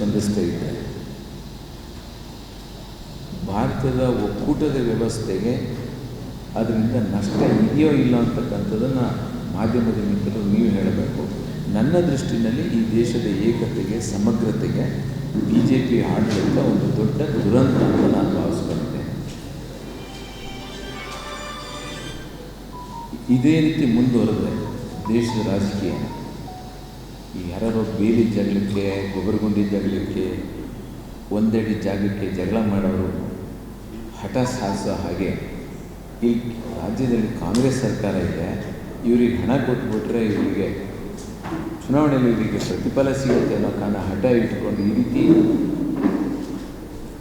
ಸ್ಪಂದಿಸ್ತಾ ಇದ್ದಾರೆ ಭಾರತದ ಒಕ್ಕೂಟದ ವ್ಯವಸ್ಥೆಗೆ ಅದರಿಂದ ನಷ್ಟ ಇದೆಯೋ ಇಲ್ಲ ಅಂತಕ್ಕಂಥದ್ದನ್ನು ಮಾಧ್ಯಮದ ಮಿತ್ರರು ನೀವು ಹೇಳಬೇಕು. ನನ್ನ ದೃಷ್ಟಿನಲ್ಲಿ ಈ ದೇಶದ ಏಕತೆಗೆ, ಸಮಗ್ರತೆಗೆ ಬಿ ಜೆ ಪಿ ಆಡಳಿತ ಒಂದು ದೊಡ್ಡ ದುರಂತ ಅಂತ ನಾನು ಭಾವಿಸ್ಕೊಂಡಿದ್ದೇನೆ ಇದೇ ರೀತಿ ಮುಂದುವರೆದ್ರೆ ದೇಶದ ರಾಜಕೀಯ ಈ ಯಾರೋ ಬೀದಿ ಜಗಳಕ್ಕೆ ಗೊಬ್ಬರಗುಂಡಿ ಜಗಳಕ್ಕೆ, ಒಂದೆಡೆ ಜಾಗಕ್ಕೆ ಜಗಳ ಮಾಡೋರು ಹಠ ಸಾಧಿಸೋ ಹಾಗೆ. ಈ ರಾಜ್ಯದಲ್ಲಿ ಕಾಂಗ್ರೆಸ್ ಸರ್ಕಾರ ಇದೆ, ಇವ್ರಿಗೆ ಹಣ ಕೊಟ್ಬಿಟ್ರೆ ಇವರಿಗೆ ಚುನಾವಣೆಯಲ್ಲಿ ಇವರಿಗೆ ಪ್ರತಿಫಲ ಸಿಗುತ್ತೆ ಅನ್ನೋ ಕಾರಣ ಹಠ ಇಟ್ಕೊಂಡು ಈ ರೀತಿ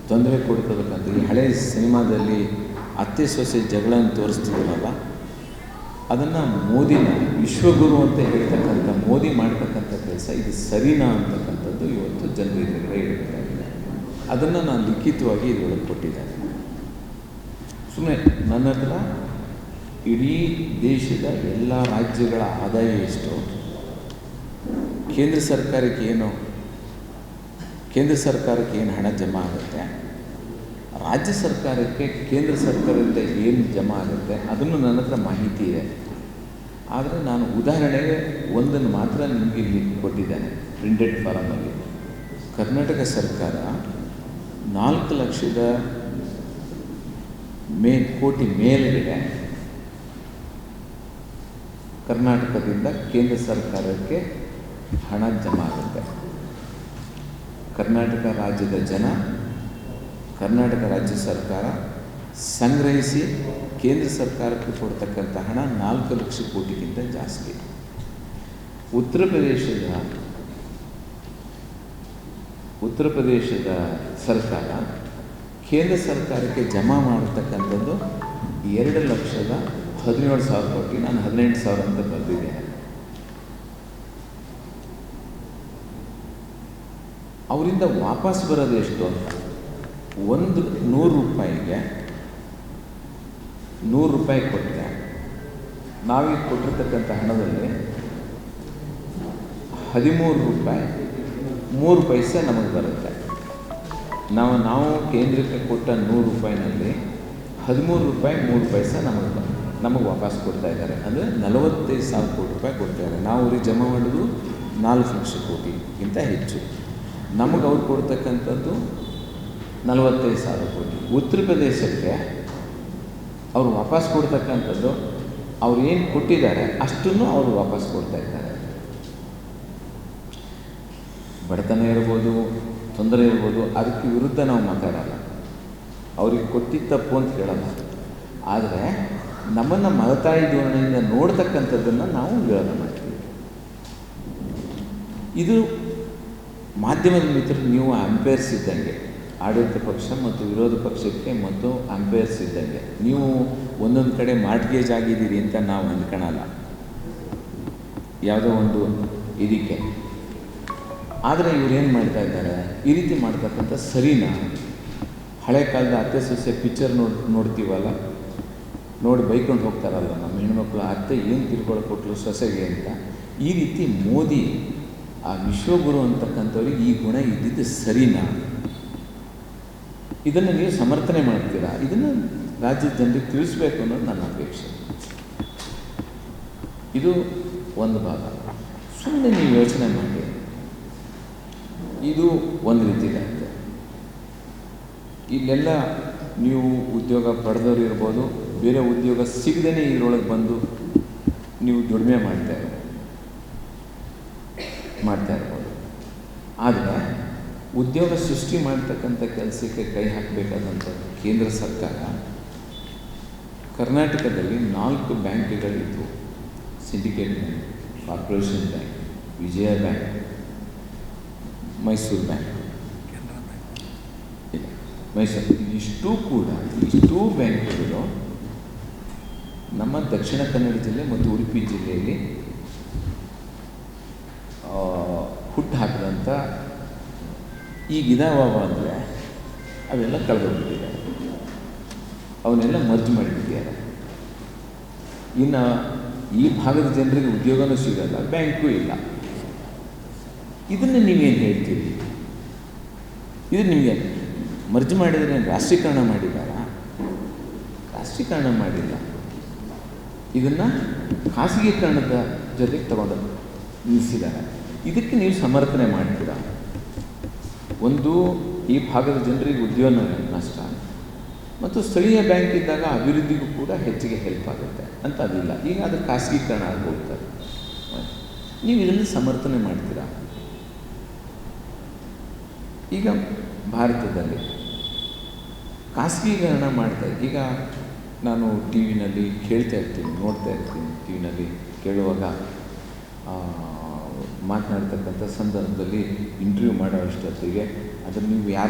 ತೊಂದರೆ ಕೊಡ್ತದಕ್ಕಂಥ ಈ ಹಳೆ ಸಿನಿಮಾದಲ್ಲಿ ಅತ್ತೆ ಸೊಸೆ ಜಗಳನ್ನು ತೋರಿಸ್ತಿದ್ರಲ್ಲ ಅದನ್ನು ಮೋದಿನ ವಿಶ್ವಗುರು ಅಂತ ಹೇಳ್ತಕ್ಕಂಥ, ಮೋದಿ ಮಾಡ್ತಕ್ಕಂಥ ಕೆಲಸ, ಇದು ಸರಿನಾ ಅಂತಕ್ಕಂಥದ್ದು ಇವತ್ತು ಜನರಿಗೆ ಹೇಳಬೇಕಾಗಿದೆ. ಅದನ್ನು ನಾನು ಲಿಖಿತವಾಗಿ ಇದರೊಳಗೆ ಕೊಟ್ಟಿದ್ದೇನೆ. ಸುಮ್ಮನೆ ನನ್ನ ಹತ್ರ ಇಡೀ ದೇಶದ ಎಲ್ಲ ರಾಜ್ಯಗಳ ಆದಾಯ ಎಷ್ಟು? ಕೇಂದ್ರ ಸರ್ಕಾರಕ್ಕೆ ಏನು? ಕೇಂದ್ರ ಸರ್ಕಾರಕ್ಕೆ ಏನು ಹಣ ಜಮಾ ಆಗುತ್ತೆ? ರಾಜ್ಯ ಸರ್ಕಾರಕ್ಕೆ ಕೇಂದ್ರ ಸರ್ಕಾರದಿಂದ ಏನು ಜಮಾ ಆಗುತ್ತೆ ಅದನ್ನು ನನ್ನ ಹತ್ರ ಮಾಹಿತಿ ಇದೆ. ಆದರೆ ನಾನು ಉದಾಹರಣೆಗೆ ಒಂದನ್ನು ಮಾತ್ರ ನಿಮಗೆ ಇಲ್ಲಿ ಕೊಟ್ಟಿದ್ದೇನೆ ಪ್ರಿಂಟೆಡ್ ಫಾರಮಲ್ಲಿ ಕರ್ನಾಟಕ ಸರ್ಕಾರ ನಾಲ್ಕು ಲಕ್ಷದ ಮೇ, ಕೋಟಿ ಮೇಲ್ಗಡೆ ಕರ್ನಾಟಕದಿಂದ ಕೇಂದ್ರ ಸರ್ಕಾರಕ್ಕೆ ಹಣ ಜಮಾ ಆಗುತ್ತೆ. ಕರ್ನಾಟಕ ರಾಜ್ಯದ ಜನ ಕರ್ನಾಟಕ ರಾಜ್ಯ ಸರ್ಕಾರ ಸಂಗ್ರಹಿಸಿ ಕೇಂದ್ರ ಸರ್ಕಾರಕ್ಕೆ ಕೊಡ್ತಕ್ಕಂಥ ಹಣ ನಾಲ್ಕು ಲಕ್ಷ ಕೋಟಿಗಿಂತ ಜಾಸ್ತಿ. ಉತ್ತರ ಪ್ರದೇಶದ ಉತ್ತರ ಪ್ರದೇಶದ ಸರ್ಕಾರ ಕೇಂದ್ರ ಸರ್ಕಾರಕ್ಕೆ ಜಮಾ ಮಾಡತಕ್ಕಂಥದ್ದು ಎರಡು ಲಕ್ಷದ ಹದಿನೇಳು ಸಾವಿರ ಕೋಟಿ, ನಾನು ಹದಿನೆಂಟು ಸಾವಿರ ಅಂತ ಬರೆದಿದ್ದೇನೆ ಅವರಿಂದ ವಾಪಸ್ ಬರೋದು ಎಷ್ಟು ಅಂತ? ಒಂದು ನೂರು ರೂಪಾಯಿಗೆ ನೂರು ರೂಪಾಯಿ ಕೊಟ್ಟರೆ ನಾವೀಗ ಕೊಟ್ಟಿರ್ತಕ್ಕಂಥ ಹಣದಲ್ಲಿ ಹದಿಮೂರು ರೂಪಾಯಿ, ಮೂರು ಪೈಸೆ ನಮಗೆ ಬರುತ್ತೆ. ನಾವು ನಾವು ಕೇಂದ್ರಕ್ಕೆ ಕೊಟ್ಟ ನೂರು ರೂಪಾಯಿನಲ್ಲಿ ಹದಿಮೂರು ರೂಪಾಯಿ, ಮೂರು ಪೈಸೆ ನಮಗೆ ಬರುತ್ತೆ ನಮಗೆ ವಾಪಸ್ ಕೊಡ್ತಾ ಇದ್ದಾರೆ. ಅಂದರೆ ನಲವತ್ತೈದು ಸಾವಿರ ಕೋಟಿ ರೂಪಾಯಿ ಕೊಡ್ತಾ ಇದ್ದಾರೆ. ನಾವು ಅವ್ರಿಗೆ ಜಮಾ ಮಾಡೋದು ನಾಲ್ಕು ಲಕ್ಷ ಕೋಟಿಗಿಂತ ಹೆಚ್ಚು. ನಮಗೆ ಅವ್ರು ಕೊಡ್ತಕ್ಕಂಥದ್ದು ನಲವತ್ತೈದು ಸಾವಿರ ಕೋಟಿ. ಉತ್ತರ ಪ್ರದೇಶಕ್ಕೆ ಅವರು ವಾಪಸ್ ಕೊಡ್ತಕ್ಕಂಥದ್ದು, ಅವ್ರು ಏನು ಕೊಟ್ಟಿದ್ದಾರೆ, ಅಷ್ಟನ್ನು ಅವರು ವಾಪಸ್ ಕೊಡ್ತಾ ಇದ್ದಾರೆ. ಬಡತನ ಇರ್ಬೋದು, ತೊಂದರೆ ಇರ್ಬೋದು, ಅದಕ್ಕೆ ವಿರುದ್ಧ ನಾವು ಮಾತಾಡಲ್ಲ. ಅವ್ರಿಗೆ ಕೊಟ್ಟಿದ್ದ ತಪ್ಪು ಅಂತ ಹೇಳಲ್ಲ. ಆದರೆ ನಮ್ಮನ್ನು ಮಲತಾಯಿ ಧೋರಣೆಯಿಂದ ನೋಡ್ತಕ್ಕಂಥದ್ದನ್ನು ನಾವು ವಿರೋಧ ಮಾಡ್ತೀವಿ. ಇದು ಮಾಧ್ಯಮದ ಮಿತ್ರರು ನೀವು ಅಂಪೇರ್ಸ್ ಇದ್ದಂಗೆ. ಆಡಳಿತ ಪಕ್ಷ ಮತ್ತು ವಿರೋಧ ಪಕ್ಷಕ್ಕೆ ಮತ್ತು ಅಂಪೈರ್ಸ್ ಇದ್ದಂಗೆ. ನೀವು ಒಂದೊಂದು ಕಡೆ ಮಾರ್ಟ್ಗೇಜ್ ಆಗಿದ್ದೀರಿ ಅಂತ ನಾವು ಅಂದ್ಕೊಳಲ್ಲ ಯಾವುದೋ ಒಂದು ಇದಕ್ಕೆ. ಆದರೆ ಇವರೇನು ಮಾಡ್ತಾ ಇದ್ದಾರೆ? ಈ ರೀತಿ ಮಾಡ್ತಕ್ಕಂಥ ಸರಿನಾ? ಹಳೆ ಕಾಲದ ಅತ್ತೆ ಸೊಸೆ ಪಿಕ್ಚರ್ ನೋಡ್, ನೋಡ್ತೀವಲ್ಲ? ನೋಡಿ ಬೈಕೊಂಡು ಹೋಗ್ತಾರಲ್ಲ ನಮ್ಮ ಹೆಣ್ಮಕ್ಳು. ಅತ್ತೆ ಏನು ತಿಳ್ಕೊಳ್ಳೋ ಕೊಟ್ಟರು ಸೊಸೆಗೆ ಅಂತ. ಈ ರೀತಿ ಮೋದಿ ಆ ವಿಶ್ವಗುರು ಅಂತಕ್ಕಂಥವ್ರಿಗೆ ಈ ಗುಣ ಇದ್ದಿದ್ದು ಸರಿನಾ? ಇದನ್ನು ನೀವು ಸಮರ್ಥನೆ ಮಾಡ್ತೀರಾ? ಇದನ್ನು ರಾಜ್ಯದ ಜನರಿಗೆ ತಿಳಿಸ್ಬೇಕು ಅನ್ನೋದು ನನ್ನ ಅಪೇಕ್ಷೆ. ಇದು ಒಂದು ಭಾಗ. ಸುಮ್ಮನೆ ನೀವು ಯೋಚನೆ ಮಾಡಿ. ಇದು ಒಂದು ರೀತಿ ಇದೆ ಇಲ್ಲೆಲ್ಲ ನೀವು ಉದ್ಯೋಗ ಪಡೆದವರು ಇರ್ಬೋದು, ಬೇರೆ ಉದ್ಯೋಗ ಸಿಗದೇ ಇದರೊಳಗೆ ಬಂದು ನೀವು ದುಡಿಮೆ ಮಾಡ್ತಾ ಇರ್ಬೋದು. ಮಾಡ್ತಾ ಇರ್ಬೋದು. ಆದರೆ ಉದ್ಯೋಗ ಸೃಷ್ಟಿ ಮಾಡ್ತಕ್ಕಂಥ ಕೆಲಸಕ್ಕೆ ಕೈ ಹಾಕಬೇಕಾದಂಥ ಕೇಂದ್ರ ಸರ್ಕಾರ. ಕರ್ನಾಟಕದಲ್ಲಿ ನಾಲ್ಕು ಬ್ಯಾಂಕ್ಗಳಿದ್ವು. Syndicate bank corporation bank Vijaya bank, Mysuru bank. Mysuru. ಇಷ್ಟು ಕೂಡ, ಇಷ್ಟೂ ಬ್ಯಾಂಕ್ಗಳು ನಮ್ಮ ದಕ್ಷಿಣ ಕನ್ನಡ ಜಿಲ್ಲೆ ಮತ್ತು ಉಡುಪಿ ಜಿಲ್ಲೆಯಲ್ಲಿ ಹುಟ್ಟು ಹಾಕಿದಂಥ ಈಗಿದಾವ ಅಂದರೆ ಅವೆಲ್ಲ ಕಳೆದೋಗ್ಬಿಟ್ಟಿದ್ದಾರೆ ಅವನ್ನೆಲ್ಲ ಮರ್ಜ್ ಮಾಡಿಬಿಟ್ಟಿದ್ದಾರೆ ಇನ್ನು ಈ ಭಾಗದ ಜನರಿಗೆ ಉದ್ಯೋಗನೂ ಸಿಗಲ್ಲ, ಬ್ಯಾಂಕು ಇಲ್ಲ. ಇದನ್ನು ನೀವೇನು ಹೇಳ್ತೀರಿ? ಇದು ನಿಮಗೆ ಮರ್ಜ್ ಮಾಡಿದರೆ ರಾಷ್ಟ್ರೀಕರಣ ಮಾಡಿದ್ದಾರಾ ರಾಷ್ಟ್ರೀಕರಣ ಮಾಡಿಲ್ಲ. ಇದನ್ನು ಖಾಸಗೀಕರಣದ ಜೊತೆಗೆ ತಗೊಂಡು ನಿಲ್ಲಿಸಿದ್ದಾರೆ ಇದಕ್ಕೆ ನೀವು ಸಮರ್ಥನೆ ಮಾಡ್ತೀರಾ? ಒಂದು ಈ ಭಾಗದ ಜನರಿಗೆ ಉದ್ಯೋಗ ನಷ್ಟ. ಮತ್ತು ಸ್ಥಳೀಯ ಬ್ಯಾಂಕ್ ಇದ್ದಾಗ ಅಭಿವೃದ್ಧಿಗೂ ಕೂಡ ಹೆಚ್ಚಿಗೆ ಹೆಲ್ಪ್ ಆಗುತ್ತೆ ಅಂತ ಅದಿಲ್ಲ. ಈಗ ಅದು ಖಾಸಗೀಕರಣ ಆಗೋಗ್ತದೆ ನೀವು ಇದನ್ನು ಸಮರ್ಥನೆ ಮಾಡ್ತೀರಾ? ಈಗ ಭಾರತದಲ್ಲಿ ಖಾಸಗೀಕರಣ ಮಾಡ್ತಾ ಈಗ ನಾನು ಟಿ ವಿನಲ್ಲಿ ಕೇಳ್ತಾ ಇರ್ತೀನಿ, ನೋಡ್ತಾ ಇರ್ತೀನಿ ಟಿ ವಿನಲ್ಲಿ ಕೇಳುವಾಗ ಮಾತನಾಡ್ತಕ್ಕಂಥ ಸಂದರ್ಭದಲ್ಲಿ ಇಂಟರ್ವ್ಯೂ ಮಾಡೋ ಅಷ್ಟೊತ್ತಿಗೆ ಅದನ್ನು ನೀವು ಯಾರು